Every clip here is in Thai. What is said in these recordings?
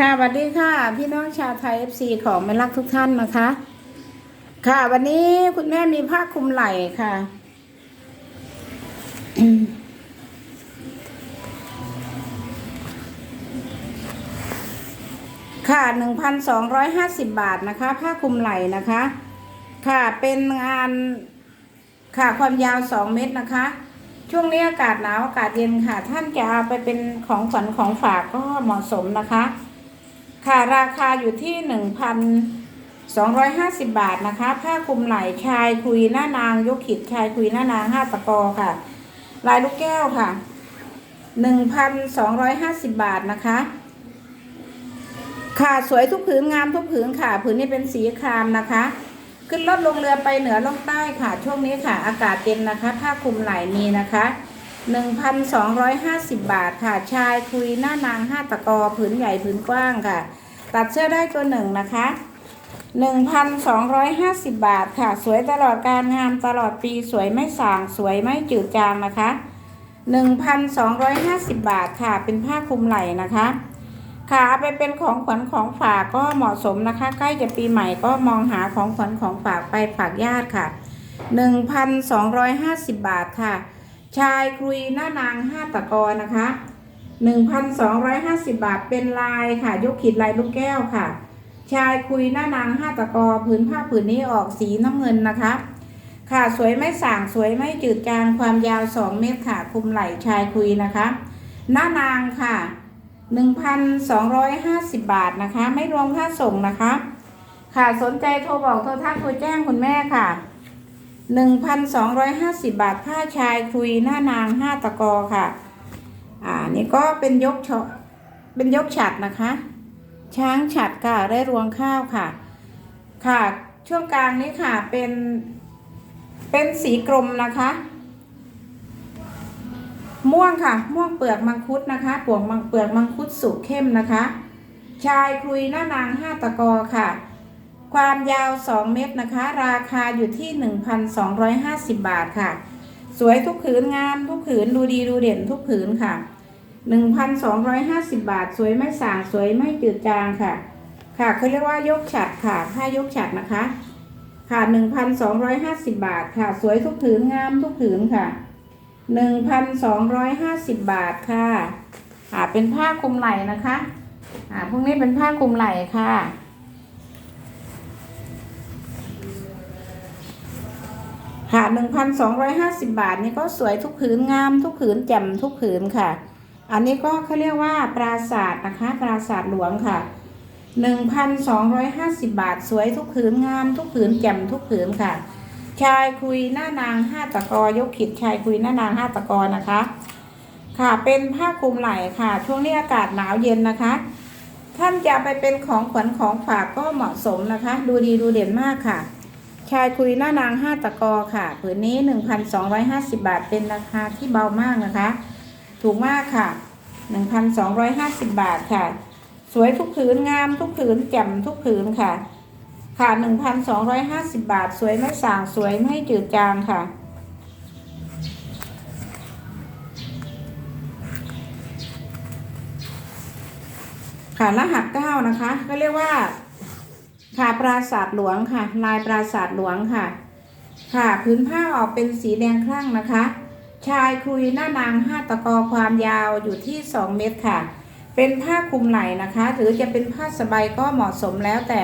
ค่ะสวัสดีค่ะ พี่น้องชาวไทย FC ของแม่รักทุกท่านนะคะ ค่ะ วันนี้คุณแม่มีผ้าคลุมไหล่ค่ะ ค่ะหนึ่งพันสองร้อยห้าสิบบาทนะคะ ผ้าคลุมไหล่นะคะ ค่ะเป็นงานค่ะความยาวสองเมตรนะคะ ช่วงนี้อากาศหนาวอากาศเย็นค่ะ ท่านจะเอาไปเป็นของขวัญของฝากก็เหมาะสมนะคะ ค่ะราคาอยู่ที่หนึ่งพันสองร้อยห้าสิบบาทนะคะ ผ้าคลุมไหล่ชายคุยหน้านางยกขิดชายคุยหน้านางห้าตะกอค่ะ ลายลูกแก้วค่ะหนึ่งพันสองร้อยห้าสิบบาทนะคะ ค่ะสวยทุกผืนงามทุกผืนค่ะ ผืนนี้เป็นสีครามนะคะ ขึ้นรถลงเรือไปเหนือลงใต้ค่ะ ช่วงนี้ค่ะ อากาศเย็นนะคะ ผ้าคลุมไหล่มีนะคะ 1,250 บาทค่ะ ชายคุยหน้านางห้าตะกอผืนใหญ่ผืนกว้างค่ะ ตัดเสื้อได้ตัวหนึ่งนะคะ 1,250 บาทค่ะ สวยตลอดการงามตลอดปีสวยไม่สาง สวยไม่จืดจางนะคะ 1,250 บาทค่ะ เป็นผ้าคลุมไหล่นะคะ ค่ะเอาไปเป็นของขวัญของฝากก็เหมาะสมนะคะ ใกล้จะปีใหม่ก็มองหาของขวัญของฝากไปฝากญาติค่ะ 1,250 บาทค่ะ ชายครุยหน้านางห้าตะกอนะคะ 1,250 บาทเป็นลายค่ะ ยกขีดลายลูกแก้วค่ะ ชายคุยหน้านางห้าตะกอผืนผ้าผืนนี้ออกสีน้ำเงินนะคะ ค่ะสวยไม่ส่างสวยไม่จืดจางความยาว 2 เมตรค่ะคลุมไหล่ชายคุยนะคะ หน้านางค่ะ 1,250 บาทนะคะ ไม่รวมค่าส่งนะคะ ค่ะสนใจโทรบอกโทรทักโทรแจ้งคุณแม่ค่ะ 1,250 บาทผ้าชายคุยหน้านาง 5 ตะกอค่ะ อ่า นี่ก็เป็นยกชอเป็นยกฉัดนะคะ ช้างฉัดค่ะได้รวงข้าวค่ะ ค่ะ ช่วงกลางนี้ค่ะเป็น เป็นสีกรมนะคะ ม่วงค่ะ ม่วงเปลือกมังคุดนะคะปวกมังเปลือกมังคุดสุกเข้มนะคะ ชายคุยหน้านางห้าตะกอค่ะ ความยาว 2 เมตรนะคะ ราคาอยู่ที่ 1,250 บาทค่ะ สวยทุกผืนงามทุกผืนดูดีดูเด่นทุกผืนค่ะ 1,250 บาท สวยไม่สางสวยไม่จืดจางค่ะ ค่ะเขาเรียกว่ายกฉัดค่ะผ้ายกฉัดนะคะ ค่ะ 1,250 บาทค่ะ สวยทุกผืนงามทุกผืนค่ะ 1,250 บาทค่ะอ่าเป็นผ้าคลุมไหล่นะคะอ่าพวกนี้เป็นผ้าคลุมไหล่ค่ะ ค่ะ 1,250 บาทนี่ก็สวยทุกผืนงาม ทุกผืนแจ่มทุกผืนค่ะ อันนี้ก็เขาเรียกว่าปราสาทนะคะปราสาทหลวงค่ะ 1,250 บาท สวยทุกผืนงาม ทุกผืนแจ่มทุกผืนค่ะ ชายคุยหน้านางห้าตะกอยกขิดชายคุยหน้านางห้าตะกอนะคะ ค่ะเป็นผ้าคลุมไหล่ค่ะ ช่วงนี้อากาศหนาวเย็นนะคะ ท่านจะไปเป็นของขวัญของฝากก็เหมาะสมนะคะ ดูดีดูเด่นมากค่ะ ชายคุยหน้านางห้าตะกอค่ะผืนนี้ 1,250 บาทเป็นราคาที่เบามากนะคะ ถูกมากค่ะ 1,250 บาทค่ะ สวยทุกผืนงามทุกผืนแจ่มทุกผืนค่ะ ค่ะ 1,250 บาท สวยไม่ส่างสวยไม่จืดจางค่ะค่ะรหัสเก้านะคะก็เรียกว่า ค่ะปราสาทหลวงค่ะ ลายปราสาทหลวงค่ะ ค่ะพื้นผ้าออกเป็นสีแดงคลั่งนะคะ ชายคุยหน้านางห้าตะกอความยาวอยู่ที่ 2 เมตรค่ะ เป็นผ้าคลุมไหล่นะคะ หรือจะเป็นผ้าสบายก็เหมาะสมแล้วแต่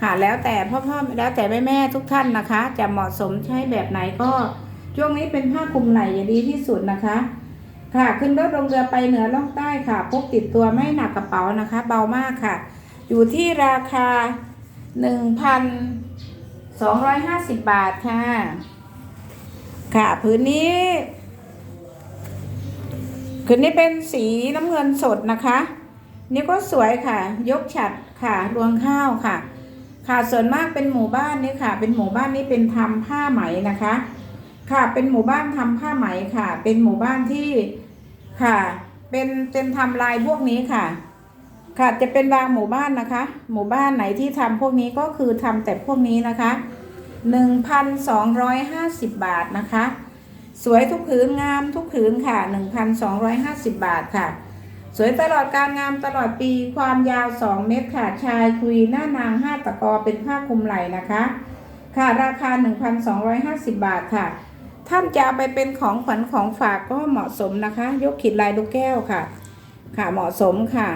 ค่ะแล้วแต่พ่อพ่อแล้วแต่แม่แม่ทุกท่านนะคะ จะเหมาะสมใช้แบบไหนก็ช่วงนี้เป็นผ้าคลุมไหล่อย่าดีที่สุดนะคะ ค่ะขึ้นรถลงเรือไปเหนือล่องใต้ค่ะพกติดตัวไม่หนักกระเป๋านะคะ เบามากค่ะ อยู่ที่ราคา 1,250บบาทค่ะ ค่ะ พื้นนี้ผืนนี้เป็นสีน้ำเงินสดนะคะ นี่ก็สวยค่ะ ยกฉัดค่ะ รวงข้าวค่ะ ค่ะส่วนมากเป็นหมู่บ้านนี่ค่ะ เป็นหมู่บ้านนี้เป็นทำผ้าไหมนะคะ ค่ะเป็นหมู่บ้านทำผ้าไหมค่ะ เป็นหมู่บ้านที่ค่ะ เป็นเป็นทำลายพวกนี้ค่ะ ค่ะจะเป็นบางหมู่บ้านนะคะ หมู่บ้านไหนที่ทำพวกนี้ก็คือทำแต่พวกนี้นะคะ 1,250 บาทนะคะ สวยทุกผืนงามทุกผืนค่ะ 1,250 บาทค่ะ สวยตลอดการงามตลอดปีความยาว 2 เมตรค่ะ ชายคุยหน้านาง 5 ตะกอเป็นผ้าคลุมไหล่นะคะ ค่ะราคา 1,250 บาทค่ะ ท่านจะไปเป็นของขวัญของฝากก็เหมาะสมนะคะ ยกขีดลายลูกแก้วค่ะ ค่ะเหมาะสมค่ะ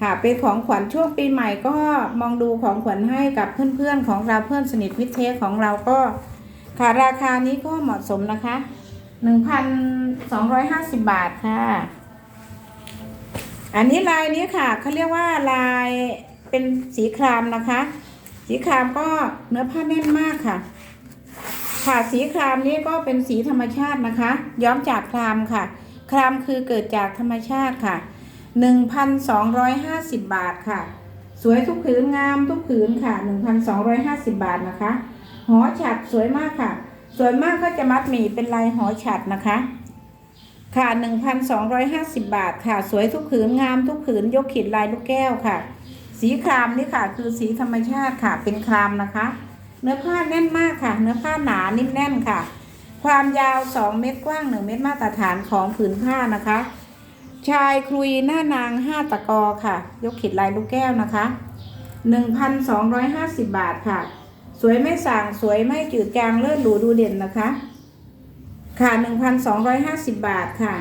ค่ะเป็นของขวัญช่วงปีใหม่ก็มองดูของขวัญให้กับเพื่อนๆของเราเพื่อนสนิทมิตรเทสของเราก็ค่ะราคานี้ก็เหมาะสมนะคะ 1,250 บาทค่ะ อันนี้ลายนี้ค่ะเขาเรียกว่าลายเป็นสีครามนะคะ สีครามก็เนื้อผ้าแน่นมากค่ะ ค่ะสีครามนี้ก็เป็นสีธรรมชาตินะคะ ย้อมจากครามค่ะ ครามคือเกิดจากธรรมชาติค่ะ 1,250 บาทค่ะ สวยทุกผืนงามทุกผืนค่ะ 1,250 บาทนะคะ หอฉัดสวยมากค่ะ สวยมากก็จะมัดหมี่เป็นลายหอฉัดนะคะ ค่ะ 1,250 บาทค่ะ สวยทุกผืนงามทุกผืนยกขีดลายลูกแก้วค่ะ สีครามนี่ค่ะ คือสีธรรมชาติค่ะ เป็นครามนะคะ เนื้อผ้าแน่นมากค่ะ เนื้อผ้าหนานิ่มแน่นค่ะ ความยาว 2 เมตรกว้าง 1 เมตรมาตรฐานของผืนผ้านะคะ ชายครุยหน้านาง5ตะกอค่ะ ยกขีดลายลูกแก้วนะคะ1,250บาทค่ะ สวยไม่ส่างสวยไม่จืดจางเลิศหรูดูเด่นนะคะ ค่ะ1,250บาทค่ะ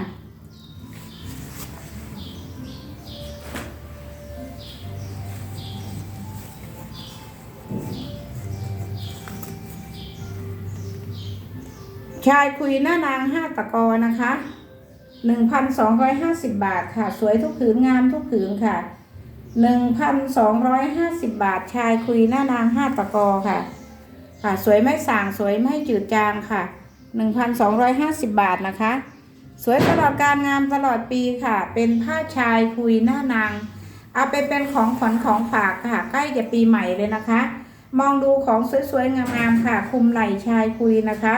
ชายคุยหน้านางห้าตะกอนะคะ 1,250 บาทค่ะ สวยทุกผืนงามทุกผืนค่ะ 1,250 บาทชายคุยหน้านางห้าตะกอค่ะ ค่ะ สวยไม่ส่างสวยไม่จืดจางค่ะ 1,250 บาทนะคะ สวยตลอดการงามตลอดปีค่ะ เป็นผ้าชายคุยหน้านางเอาไปเป็นของขวัญของฝากค่ะ ใกล้จะปีใหม่เลยนะคะ มองดูของสวยๆงามๆค่ะ คุมไหล่ชายคุยนะคะ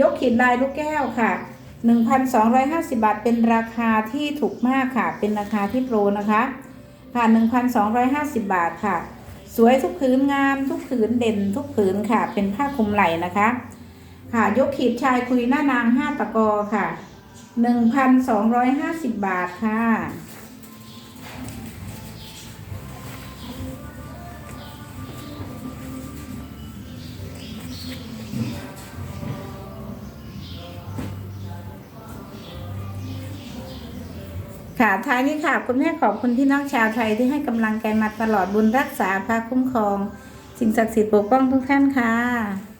ยกขีดลายลูกแก้วค่ะ 1,250 บาท เป็นราคาที่ถูกมากค่ะ เป็นราคาที่โปรนะคะค่ะ1,250 บาทค่ะ สวยทุกผืนงามทุกผืนเด่นทุกผืนค่ะ เป็นผ้าคลุมไหล่นะคะ ค่ะยกขีดชายคุยหน้านาง 5 ตะกอค่ะ 1,250 บาทค่ะ ค่ะท้ายนี้ค่ะคุณแม่ขอบคุณพี่น้องชาวไทยที่ให้กำลังใจมาตลอดบุญรักษาพาคุ้มครอง สิ่งศักดิ์สิทธิ์ปกป้องทุกท่านค่ะ